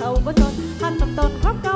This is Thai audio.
เขาบ่สนหักกับตนคบ